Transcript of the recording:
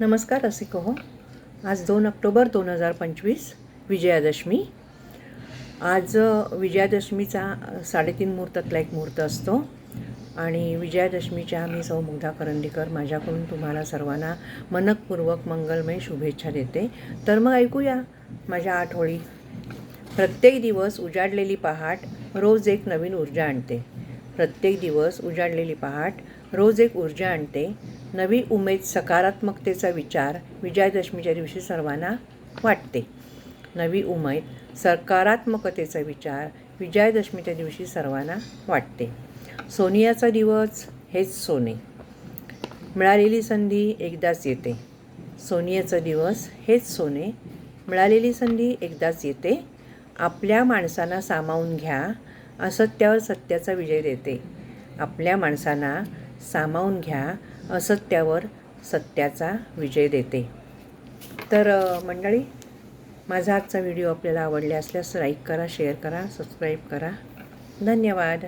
नमस्कार रसिको हो आज दोन ऑक्टोबर दोन हजार पंचवीस विजयादशमी. आज विजयादशमीचा साडेतीन मुहूर्तातला एक मुहूर्त असतो. आणि विजयादशमीच्या मी सौ मुग्धा करंदीकर माझ्याकडून तुम्हाला सर्वांना मनकपूर्वक मंगलमय शुभेच्छा देते. तर मग ऐकूया माझ्या आठवळी प्रत्येक दिवस उजाडलेली पहाट रोज एक नवीन ऊर्जा आणते. प्रत्येक दिवस उजाडलेली पहाट रोज एक ऊर्जा आणते. नवी उमेद सकारात्मकतेचा विचार विजयादशमीच्या दिवशी सर्वांना वाटते. नवी उमेद सकारात्मकतेचा विचार विजयादशमीच्या दिवशी सर्वांना वाटते. सोनियाचा दिवस हेच सोने. मिळालेली संधी एकदाच येते. सोनियाचा दिवस हेच सोने. मिळालेली संधी एकदाच येते. आपल्या माणसांना सामावून घ्या. असत्यावर सत्याचा विजय देते. आपल्या माणसांना सामावून घ्या असत्यावर सत्याचा विजय देते. तर मंडळी माझा आजचा व्हिडिओ आपल्याला आवडला असल्यास लाईक करा शेअर करा सबस्क्राईब करा. धन्यवाद.